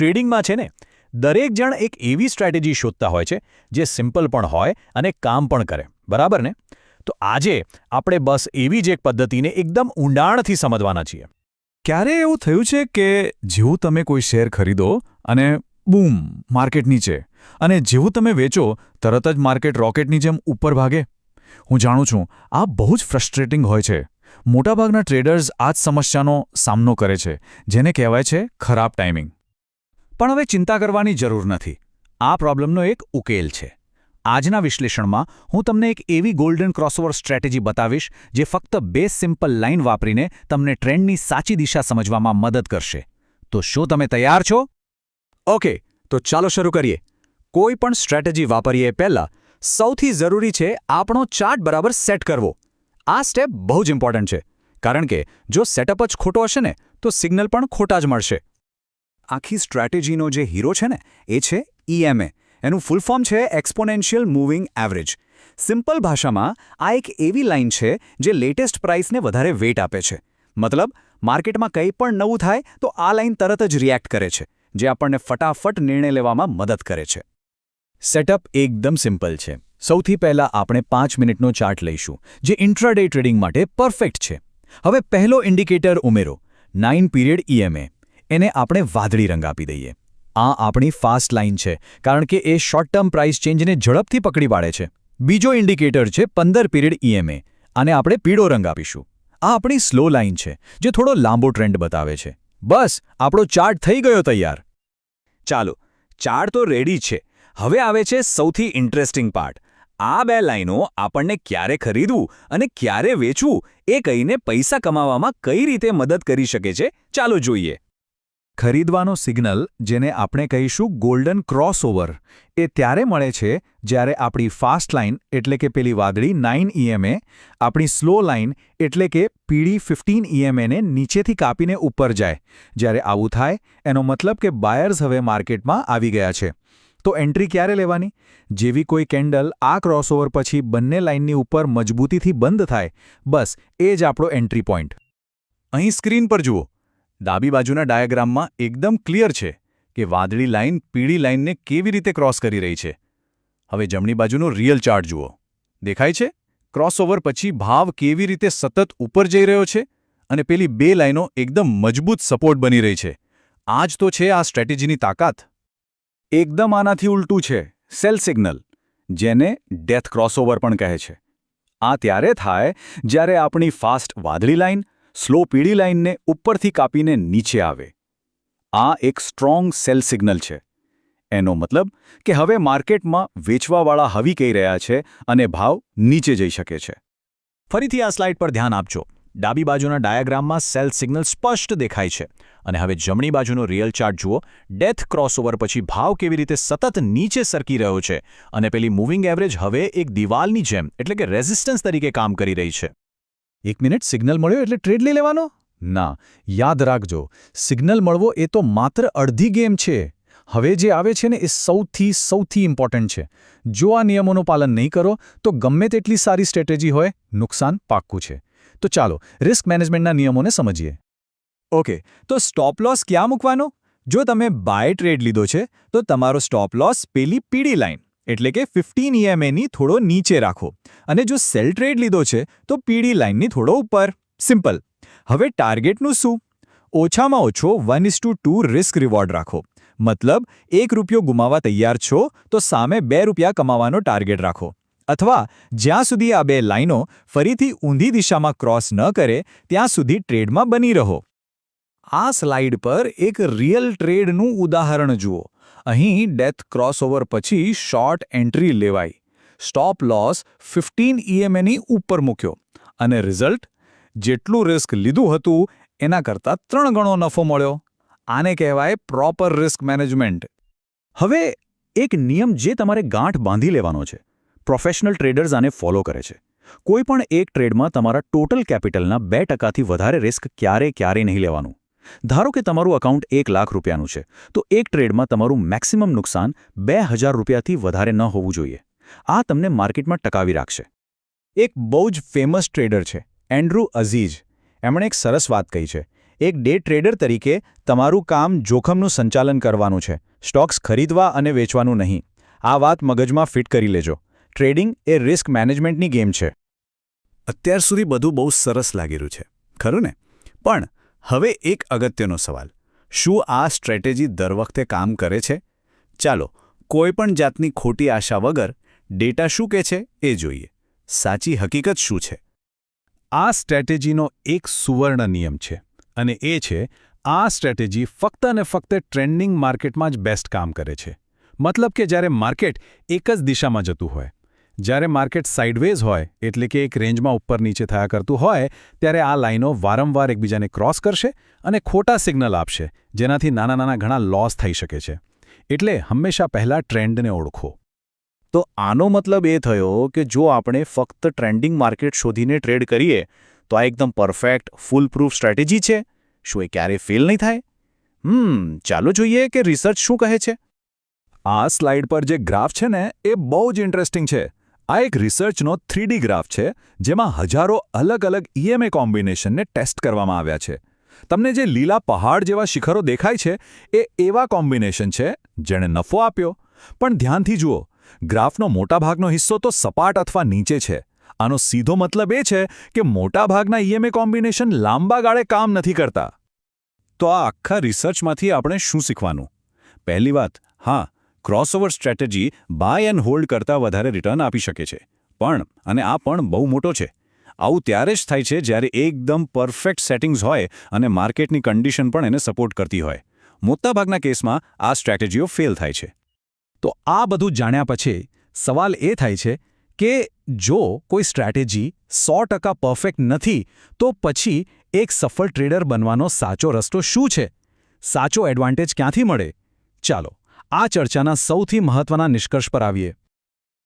ટ્રેડિંગમાં છે ને, દરેક જણ એક એવી સ્ટ્રેટેજી શોધતા હોય છે, જે સિમ્પલ પણ હોય અને કામ પણ કરે. બરાબર ને? તો આજે આપણે બસ એવી જ એક પદ્ધતિને એકદમ ઊંડાણથી સમજવાના છીએ. ક્યારે એવું થયું છે કે જેવું તમે કોઈ શેર ખરીદો અને બૂમ, માર્કેટ નીચે, અને જેવું તમે વેચો, તરત જ માર્કેટ રોકેટની જેમ ઉપર ભાગે? હું જાણું છું, આ બહુ જ ફ્રસ્ટ્રેટિંગ હોય છે. મોટાભાગના ટ્રેડર્સ આ જ સમસ્યાનો સામનો કરે છે, જેને કહેવાય છે ખરાબ ટાઈમિંગ. પણ હવે ચિંતા કરવાની જરૂર નથી. આ પ્રોબ્લેમનો એક ઉકેલ છે. આજના વિશ્લેષણમાં હું તમને એક એવી ગોલ્ડન ક્રોસઓવર સ્ટ્રેટેજી બતાવીશ, જે ફક્ત બે સિમ્પલ લાઇન વાપરીને તમને ટ્રેન્ડની સાચી દિશા સમજવામાં મદદ કરશે. તો શું તમે તૈયાર છો? ઓકે, તો ચાલો શરૂ કરીએ. કોઈ પણ સ્ટ્રેટેજી વાપરીએ પહેલાં, સૌથી જરૂરી છે આપણો ચાર્ટ બરાબર સેટ કરવો. આ સ્ટેપ બહુ જ ઇમ્પોર્ટન્ટ છે, કારણ કે જો સેટઅપ જ ખોટો હશે ને, તો સિગ્નલ પણ ખોટા જ મળશે. આખી સ્ટ્રેટેજીનો જે હીરો છે ને, એ છે ઈએમએ એનું ફૂલ ફોર્મ છે એક્સપોનેન્શિયલ મૂવિંગ એવરેજ સિમ્પલ ભાષામાં આ એક એવી લાઇન છે જે લેટેસ્ટ પ્રાઇસને વધારે વેટ આપે છે. મતલબ, માર્કેટમાં કંઈ પણ નવું થાય તો આ લાઇન તરત જ રિએક્ટ કરે છે, જે આપણને ફટાફટ નિર્ણય લેવામાં મદદ કરે છે. સેટઅપ એકદમ સિમ્પલ છે. સૌથી પહેલાં આપણે પાંચ મિનિટનો ચાર્ટ લઈશું, જે ઇન્ટ્રાડે ટ્રેડિંગ માટે પરફેક્ટ છે. હવે પહેલો ઇન્ડિકેટર ઉમેરો. નાઇન પીરિયડ ઈએમએ એને આપણે વાદળી રંગ આપી દઈએ. આ આપણી ફાસ્ટ લાઇન છે, કારણ કે એ શોર્ટ ટર્મ પ્રાઇસ ચેન્જને ઝડપથી પકડી પાડે છે. બીજો ઇન્ડિકેટર છે પંદર પીરિયડ ઈએમએ આને આપણે પીળો રંગ આપીશું. આ આપણી સ્લો લાઇન છે, જે થોડો લાંબો ટ્રેન્ડ બતાવે છે. બસ, આપણો ચાર્ટ થઈ ગયો તૈયાર. ચાલો, ચાર્ટ તો રેડી છે. હવે આવે છે સૌથી ઇન્ટરેસ્ટિંગ પાર્ટ. આ બે લાઇનો આપણને ક્યારે ખરીદવું અને ક્યારે વેચવું એ કહીને પૈસા કમાવામાં કઈ રીતે મદદ કરી શકે છે ચાલો જોઈએ. ખરીદવાનો સિગ્નલ જેને આપણે કહીશું ગોલ્ડન ક્રોસઓવર એ ત્યારે મળે છે જ્યારે આપણી ફાસ્ટ લાઇન એટલે કે પેલી વાદળી નાઇન ઈએમએ આપણી સ્લો લાઇન એટલે કે પીળી ફિફ્ટીન ઈએમએને નીચેથી કાપીને ઉપર જાય. જ્યારે આવું થાય, એનો મતલબ કે બાયર્સ હવે માર્કેટમાં આવી ગયા છે. તો એન્ટ્રી ક્યારે લેવાની? જેવી કોઈ કેન્ડલ આ ક્રોસઓવર પછી બંને લાઇનની ઉપર મજબૂતીથી બંધ થાય, બસ એ જ આપણો એન્ટ્રી પોઈન્ટ અહીં સ્ક્રીન પર જુઓ. ડાબી બાજુના ડાયાગ્રામમાં એકદમ ક્લિયર છે કે વાદળી લાઇન પીળી લાઇનને કેવી રીતે ક્રોસ કરી રહી છે. હવે જમણી બાજુનો રિયલ ચાર્ટ જુઓ. દેખાય છે? ક્રોસઓવર પછી ભાવ કેવી રીતે સતત ઉપર જઈ રહ્યો છે અને પેલી બે લાઇનો એકદમ મજબૂત સપોર્ટ બની રહી છે. આ જ તો છે આ સ્ટ્રેટેજીની તાકાત. એકદમ આનાથી ઉલટું છે. સેલ સિગ્નલ, જેને ડેથ ક્રોસઓવર પણ કહે છે. આ ત્યારે થાય જ્યારે આપણી ફાસ્ટ વાદળી લાઇન સ્લો પીળી લાઇનને ઉપરથી કાપીને નીચે આવે. આ એક સ્ટ્રોંગ સેલ સિગ્નલ છે. એનો મતલબ કે હવે માર્કેટમાં વેચવાવાળા હવી કહી રહ્યા છે અને ભાવ નીચે જઈ શકે છે. ફરીથી આ સ્લાઇડ પર ધ્યાન આપજો. ડાબી બાજુના ડાયાગ્રામમાં સેલ સિગ્નલ સ્પષ્ટ દેખાય છે. અને હવે જમણી બાજુનો રિયલ ચાર્ટ જુઓ. ડેથ ક્રોસઓવર પછી ભાવ કેવી રીતે સતત નીચે સરકી રહ્યો છે. અને પેલી મૂવિંગ એવરેજ હવે એક દિવાલની જેમ, એટલે કે રેઝિસ્ટન્સ તરીકે કામ કરી રહી છે. એક મિનિટ, સિગ્નલ મળ્યો એટલે ટ્રેડ લઈ લેવાનો? ના, યાદ રાખજો, સિગ્નલ મળવો એ તો માત્ર અડધી ગેમ છે. હવે જે આવે છે ને એ સૌથી સૌથી ઇમ્પોર્ટન્ટ છે. જો આ નિયમોનું પાલન નહીં કરો, તો ગમે તેટલી સારી સ્ટ્રેટેજી હોય, નુકસાન પાક્કું છે. તો ચાલો રિસ્ક મેનેજમેન્ટના નિયમોને સમજીએ. ઓકે તો સ્ટોપ લોસ ક્યાં મૂકવાનો? જો તમે બાય ટ્રેડ લીધો છે, તો તમારો સ્ટોપ લોસ પેલી પીળી લાઇન એટલે કે ફિફ્ટીન ઈએમએની થોડો નીચે રાખો. અને જો સેલ ટ્રેડ લીધો છે, તો પીડી લાઇનની થોડો ઉપર. સિમ્પલ હવે ટાર્ગેટનું શું? ઓછામાં ઓછો one is to two risk reward રાખો. મતલબ, એક રૂપિયો ગુમાવવા તૈયાર છો, તો સામે બે રૂપિયા કમાવાનો ટાર્ગેટ રાખો. અથવા, જ્યાં સુધી આ બે લાઇનો ફરીથી ઊંધી દિશામાં ક્રોસ ન કરે, ત્યાં સુધી ટ્રેડમાં બની રહો. આ સ્લાઇડ પર એક રિયલ ટ્રેડનું ઉદાહરણ જુઓ. અહીં ડેથ ક્રોસઓવર પછી શોર્ટ એન્ટ્રી લેવાઈ. સ્ટોપ લોસ ફિફ્ટીન ઈએમએની ઉપર મૂક્યો અને રિઝલ્ટ? જેટલું રિસ્ક લીધું હતું, એના કરતાં ત્રણ ગણો નફો મળ્યો. આને કહેવાય પ્રોપર રિસ્ક મેનેજમેન્ટ. હવે, એક નિયમ જે તમારે ગાંઠ બાંધી લેવાનો છે. પ્રોફેશનલ ટ્રેડર્સ આને ફોલો કરે છે. કોઈ પણ એક ટ્રેડમાં તમારા ટોટલ કેપિટલના બે ટકાથી વધારે રિસ્ક ક્યારે ક્યારે નહીં લેવાનું. ધારો કે તમારું એકાઉન્ટ એક લાખ રૂપિયાનું છે, તો એક ટ્રેડમાં તમારું મેક્સિમમ નુકસાન બે હજાર રૂપિયાથી વધારે ન હોવું જોઈએ. આ તમને માર્કેટમાં ટકાવી રાખશે. એક બહુ જ ફેમસ ટ્રેડર છે એન્ડ્રુ અઝીઝ. એમણે એક સરસ વાત કહી છે. એક ડે ટ્રેડર તરીકે તમારું કામ જોખમનું સંચાલન કરવાનું છે, સ્ટોક્સ ખરીદવા અને વેચવાનું નહીં. આ વાત મગજમાં ફિટ કરી લેજો. ટ્રેડિંગ એ રિસ્ક મેનેજમેન્ટની ગેમ છે. અત્યાર સુધી બધું બહુ સરસ લાગી રહ્યું છે, ખરું ને? પણ હવે એક અગત્યનો સવાલ. શું આ સ્ટ્રેટેજી દર વખતે કામ કરે છે? ચાલો કોઈપણ જાતની ખોટી આશા વગર ડેટા શું કહે છે એ જોઈએ. સાચી હકીકત શું છે? આ સ્ટ્રેટેજીનો એક સુવર્ણ નિયમ છે અને એ છે, આ સ્ટ્રેટેજી ફક્ત અને ફક્ત ટ્રેન્ડિંગ માર્કેટમાં જ બેસ્ટ કામ કરે છે. મતલબ કે જ્યારે માર્કેટ એક જ દિશામાં જતું હોય જ્યારે માર્કેટ સાઇડવેઝ હોય, એટલે કે એક રેન્જમાં ઉપર નીચે થયા કરતું હોય, ત્યારે આ લાઈનો વારંવાર એકબીજાને ક્રોસ કરશે અને ખોટા સિગ્નલ આપશે, જેનાથી નાના નાના ઘણા લોસ થઈ શકે છે. એટલે હંમેશા પહેલા ટ્રેન્ડને ઓળખો. તો આનો મતલબ એ થયો કે જો આપણે ફક્ત ટ્રેન્ડિંગ માર્કેટ શોધીને ટ્રેડ કરીએ, તો આ એકદમ પરફેક્ટ ફૂલ પ્રૂફ સ્ટ્રેટેજી છે. શું એ ક્યારેય ફેલ નહીં થાય? હમ, ચાલો જોઈએ કે રિસર્ચ શું કહે છે. આ સ્લાઇડ પર જે ગ્રાફ છે ને, એ બહુ જ ઇન્ટરેસ્ટિંગ છે. આ એક રિસર્ચનો થ્રીડી ગ્રાફ છે, જેમાં હજારો અલગ અલગ ઈએમએ કોમ્બિનેશનને ટેસ્ટ કરવામાં આવ્યા છે. તમને જે લીલા પહાડ જેવા શિખરો દેખાય છે, એ એવા કોમ્બિનેશન છે જેણે નફો આપ્યો. પણ ધ્યાનથી જુઓ ગ્રાફનો મોટાભાગનો હિસ્સો તો સપાટ અથવા નીચે છે. આનો સીધો મતલબ એ છે કે મોટાભાગના ઈએમએ કોમ્બિનેશન લાંબા ગાળે કામ નથી કરતા. તો આ આખા રિસર્ચમાંથી આપણે શું શીખવાનું? પહેલી વાત, હા crossover strategy buy and hold કરતાં વધારે રિટર્ન આપી શકે છે. પણ, અને આ પણ બહુ મોટો છે. આવું ત્યારે જ થાય છે જ્યારે એકદમ પરફેક્ટ સેટિંગ્સ હોય અને માર્કેટની કન્ડિશન પણ એને સપોર્ટ કરતી હોય. મોટાભાગના કેસમાં આ સ્ટ્રેટેજીઓ ફેલ થાય છે. તો આ બધું જાણ્યા પછી સવાલ એ થાય છે કે જો કોઈ સ્ટ્રેટેજી સો પરફેક્ટ નથી, તો પછી એક સફળ ટ્રેડર બનવાનો સાચો રસ્તો શું છે? સાચો એડવાન્ટેજ ક્યાંથી મળે? ચાલો આ ચર્ચાના સૌથી મહત્વના નિષ્કર્ષ પર આવીએ.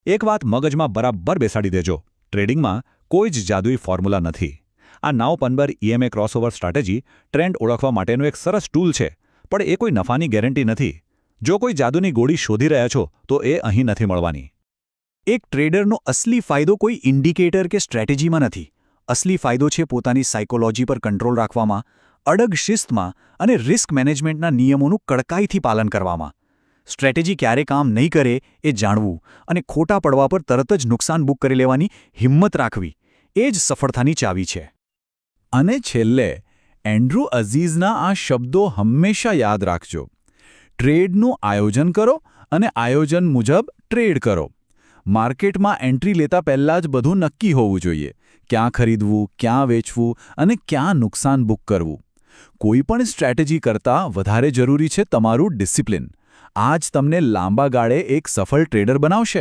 એક વાત મગજમાં બરાબર બેસાડી દેજો. ટ્રેડિંગમાં કોઈ જ જાદુઈ ફોર્મ્યુલા નથી. આ નાવ પનબર ઈએમએ ક્રોસઓવર સ્ટ્રેટેજી ટ્રેન્ડ ઓળખવા માટેનું એક સરસ ટૂલ છે, પણ એ કોઈ નફાની ગેરંટી નથી. જો કોઈ જાદુની ગોળી શોધી રહ્યા છો, તો એ અહીં નથી મળવાની. એક ટ્રેડરનો અસલી ફાયદો કોઈ ઇન્ડિકેટર કે સ્ટ્રેટેજીમાં નથી. અસલી ફાયદો છે પોતાની સાયકોલોજી પર કંટ્રોલ રાખવામાં, અડગ શિસ્તમાં અને રિસ્ક મેનેજમેન્ટના નિયમોનું કડકાઈથી પાલન કરવામાં. સ્ટ્રેટેજી ક્યારે કામ નહીં કરે એ જાણવું અને ખોટા પડવા પર તરત જ નુકસાન બુક કરી લેવાની હિંમત રાખવી એ જ સફળતાની ચાવી છે. અને છેલ્લે, એન્ડ્રુ અઝીઝના આ શબ્દો હંમેશા યાદ રાખજો. ટ્રેડનું આયોજન કરો અને આયોજન મુજબ ટ્રેડ કરો. માર્કેટમાં એન્ટ્રી લેતા પહેલાં જ બધું નક્કી હોવું જોઈએ. ક્યાં ખરીદવું, ક્યાં વેચવું અને ક્યાં નુકસાન બુક કરવું. કોઈપણ સ્ટ્રેટેજી કરતાં વધારે જરૂરી છે તમારું ડિસિપ્લિન. આ જ તમને લાંબા ગાળે એક સફળ ટ્રેડર બનાવશે.